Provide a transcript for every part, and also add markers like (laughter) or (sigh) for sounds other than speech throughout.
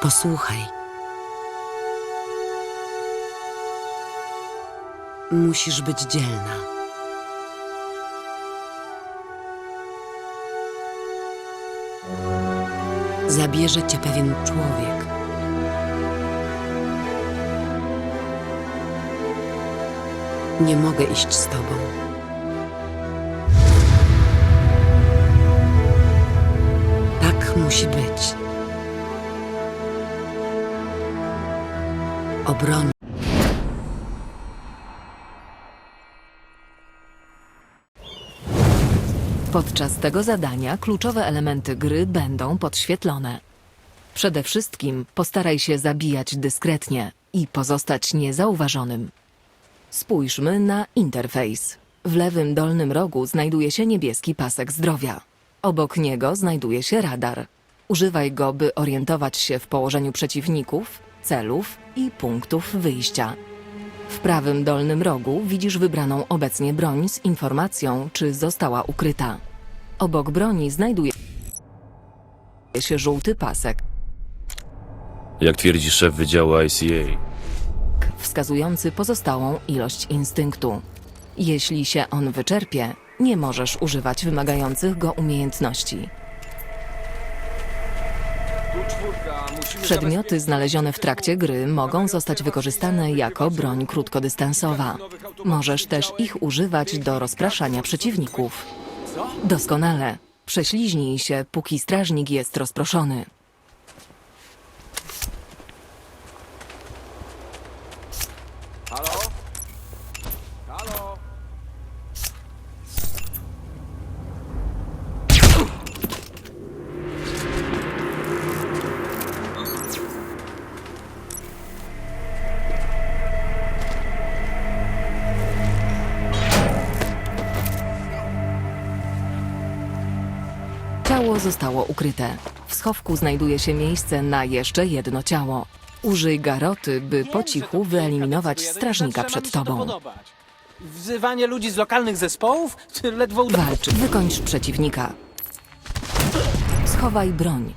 Posłuchaj. Musisz być dzielna. Zabierze cię pewien człowiek. Nie mogę iść z tobą. Tak musi być. Obroń. Podczas tego zadania kluczowe elementy gry będą podświetlone. Przede wszystkim postaraj się zabijać dyskretnie i pozostać niezauważonym. Spójrzmy na interfejs. W lewym dolnym rogu znajduje się niebieski pasek zdrowia. Obok niego znajduje się radar. Używaj go, by orientować się w położeniu przeciwników, celów i punktów wyjścia. W prawym dolnym rogu widzisz wybraną obecnie broń z informacją, czy została ukryta. Obok broni znajduje się żółty pasek, Jak twierdzi szef Wydziału ICA, wskazujący pozostałą ilość instynktu. Jeśli się on wyczerpie, nie możesz używać wymagających go umiejętności. Przedmioty znalezione w trakcie gry mogą zostać wykorzystane jako broń krótkodystansowa. Możesz też ich używać do rozpraszania przeciwników. Doskonale. Prześliźnij się, póki strażnik jest rozproszony. Ciało zostało ukryte. W schowku znajduje się miejsce na jeszcze jedno ciało. Użyj garoty, by po cichu wyeliminować strażnika przed tobą. Wzywanie ludzi z lokalnych zespołów? (laughs) Czy ledwo uda... Walcz, wykończ przeciwnika. Schowaj broń.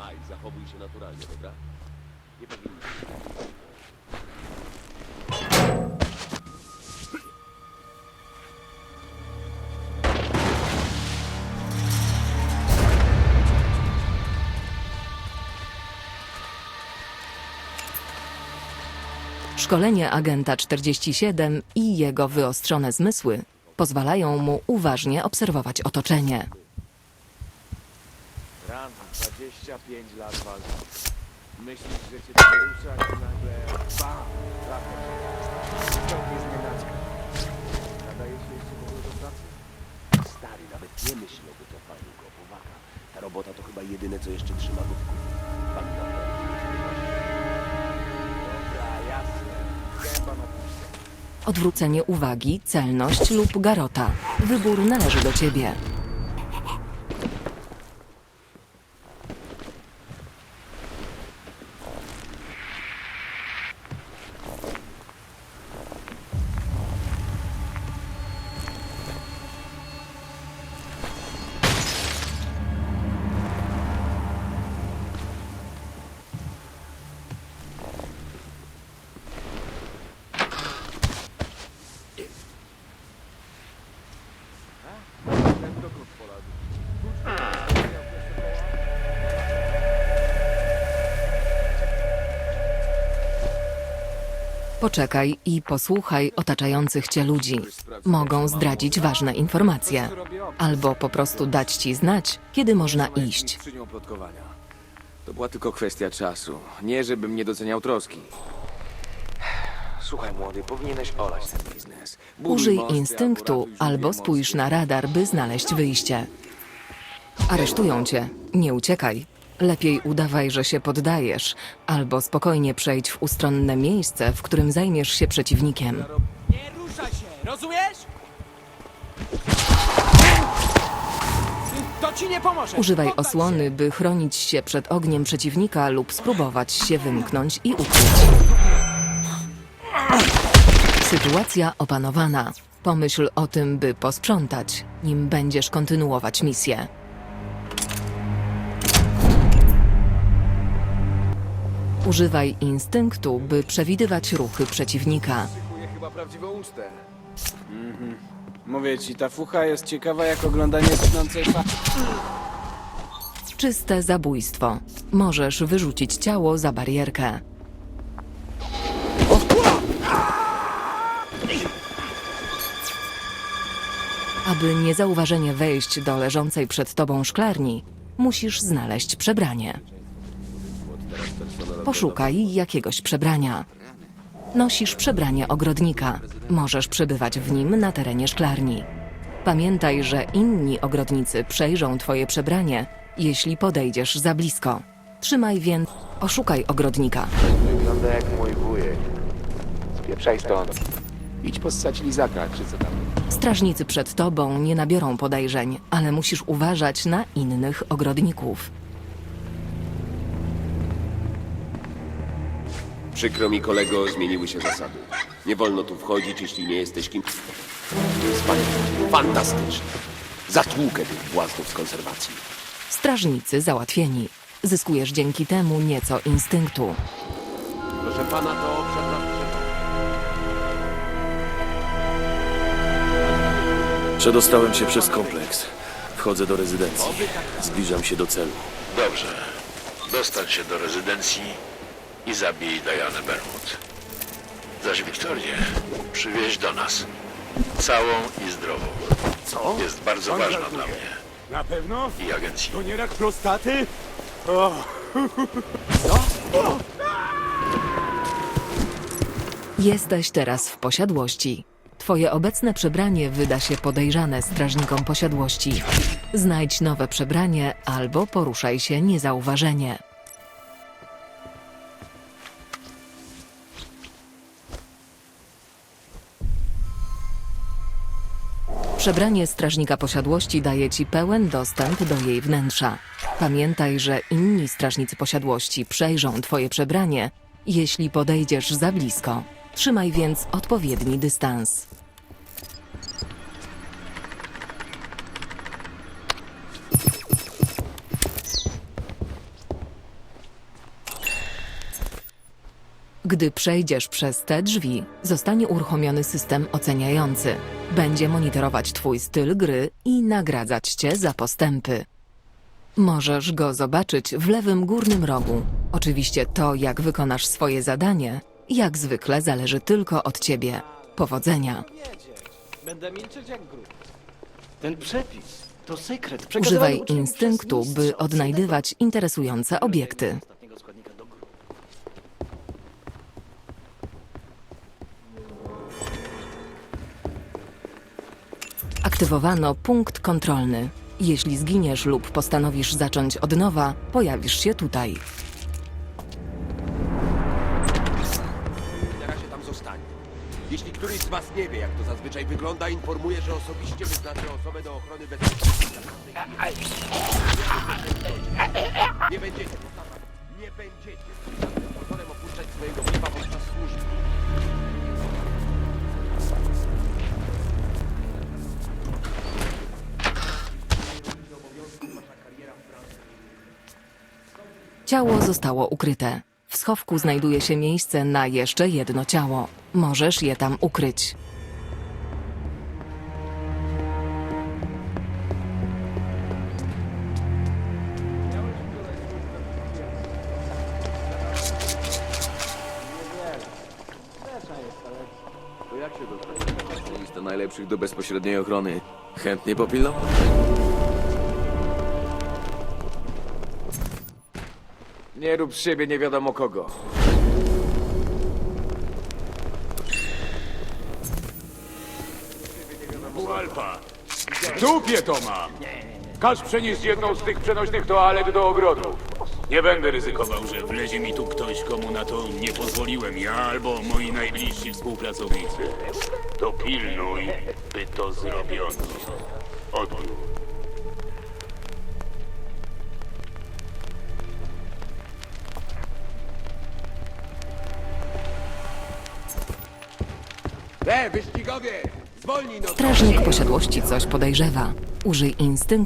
Aj, zachowuj się naturalnie, dobra? Nie powinni. Szkolenie agenta 47 i jego wyostrzone zmysły pozwalają mu uważnie obserwować otoczenie. Rano, 25 lat walki. Myślisz, że cię to wyrusza i nagle bam! Trafiasz. Ciągnie znienacka. Nadaje się jeszcze w ogóle do pracy? Stary, nawet nie myśl o wycofaniu go, powaga. Ta robota to chyba jedyne, co jeszcze trzyma go w kupie. Odwrócenie uwagi, celność lub garota. Wybór należy do ciebie. Poczekaj i posłuchaj otaczających cię ludzi. Mogą zdradzić ważne informacje. Albo po prostu dać ci znać, kiedy można iść. Plotkowania. To była tylko kwestia czasu. Nie, żebym nie doceniał troski. Słuchaj, młody, powinieneś olać ten biznes. Buduj Użyj mosty instynktu albo spójrz na radar, by znaleźć wyjście. Aresztują cię. Nie uciekaj. Lepiej udawaj, że się poddajesz, albo spokojnie przejdź w ustronne miejsce, w którym zajmiesz się przeciwnikiem. Nie ruszaj się, rozumiesz? To ci nie pomoże. Używaj Poddaj osłony, by chronić się przed ogniem przeciwnika lub spróbować się wymknąć i ukryć. Sytuacja opanowana. Pomyśl o tym, by posprzątać, nim będziesz kontynuować misję. Używaj instynktu, by przewidywać ruchy przeciwnika. Szykuję chyba prawdziwą ucztę. Mhm. Mówię ci, ta fucha jest ciekawa jak oglądanie tnącej fa... Czyste zabójstwo. Możesz wyrzucić ciało za barierkę. Aby niezauważenie wejść do leżącej przed tobą szklarni, musisz znaleźć przebranie. Poszukaj jakiegoś przebrania. Nosisz przebranie ogrodnika. Możesz przebywać w nim na terenie szklarni. Pamiętaj, że inni ogrodnicy przejrzą twoje przebranie, jeśli podejdziesz za blisko. Trzymaj więc. Oszukaj ogrodnika. Wygląda jak mój wujek. Spieprzaj stąd. Idź possać lizaka, czy co tam. Strażnicy przed tobą nie nabiorą podejrzeń, ale musisz uważać na innych ogrodników. Przykro mi, kolego, zmieniły się zasady. Nie wolno tu wchodzić, jeśli nie jesteś kim... Wspaniale. Fantastycznie. Zatłukę tych błaznów z konserwacji. Strażnicy załatwieni. Zyskujesz dzięki temu nieco instynktu. Proszę pana, to na Przedostałem się przez kompleks. Wchodzę do rezydencji. Zbliżam się do celu. Dobrze. Dostań się do rezydencji i zabij Dianę Bermud. Zaś Wiktorię przywieź do nas. Całą i zdrową. Co? Jest bardzo ważna dla mnie Na pewno? i agencji. To nie rak prostaty? Jesteś teraz w posiadłości. Twoje obecne przebranie wyda się podejrzane strażnikom posiadłości. Znajdź nowe przebranie albo poruszaj się niezauważenie. Przebranie strażnika posiadłości daje ci pełen dostęp do jej wnętrza. Pamiętaj, że inni strażnicy posiadłości przejrzą twoje przebranie, jeśli podejdziesz za blisko. Trzymaj więc odpowiedni dystans. Gdy przejdziesz przez te drzwi, zostanie uruchomiony system oceniający. Będzie monitorować Twój styl gry i nagradzać Cię za postępy. Możesz go zobaczyć w lewym górnym rogu. Oczywiście to, jak wykonasz swoje zadanie, jak zwykle zależy tylko od Ciebie. Powodzenia! Będę milczeć jak grób. Ten przepis to sekret. Używaj instynktu, by odnajdywać interesujące obiekty. Aktywowano punkt kontrolny. Jeśli zginiesz lub postanowisz zacząć od nowa, pojawisz się tutaj. Na razie tam zostanie. Jeśli któryś z was nie wie, jak to zazwyczaj wygląda, informuję, że osobiście wyznaczę osobę do ochrony bezpieczeństwa. Nie będziecie, nie będziecie pozorem opuszczać swojego nieba podczas służby. Ciało zostało ukryte. W schowku znajduje się miejsce na jeszcze jedno ciało. Możesz je tam ukryć. To jak się dostać? Lista najlepszych do bezpośredniej ochrony. Chętnie popilną? Nie rób z siebie nie wiadomo kogo. Alfa. W dupie to mam. Każ przenieść jedną z tych przenośnych toalet do ogrodu. Nie będę ryzykował, że wlezie mi tu ktoś, komu na to nie pozwoliłem ja albo moi najbliżsi współpracownicy. To pilnuj, by to zrobiono. Odbiór. Wyścigowie! Zwolnij no! Strażnik posiadłości coś podejrzewa. Użyj instynktu.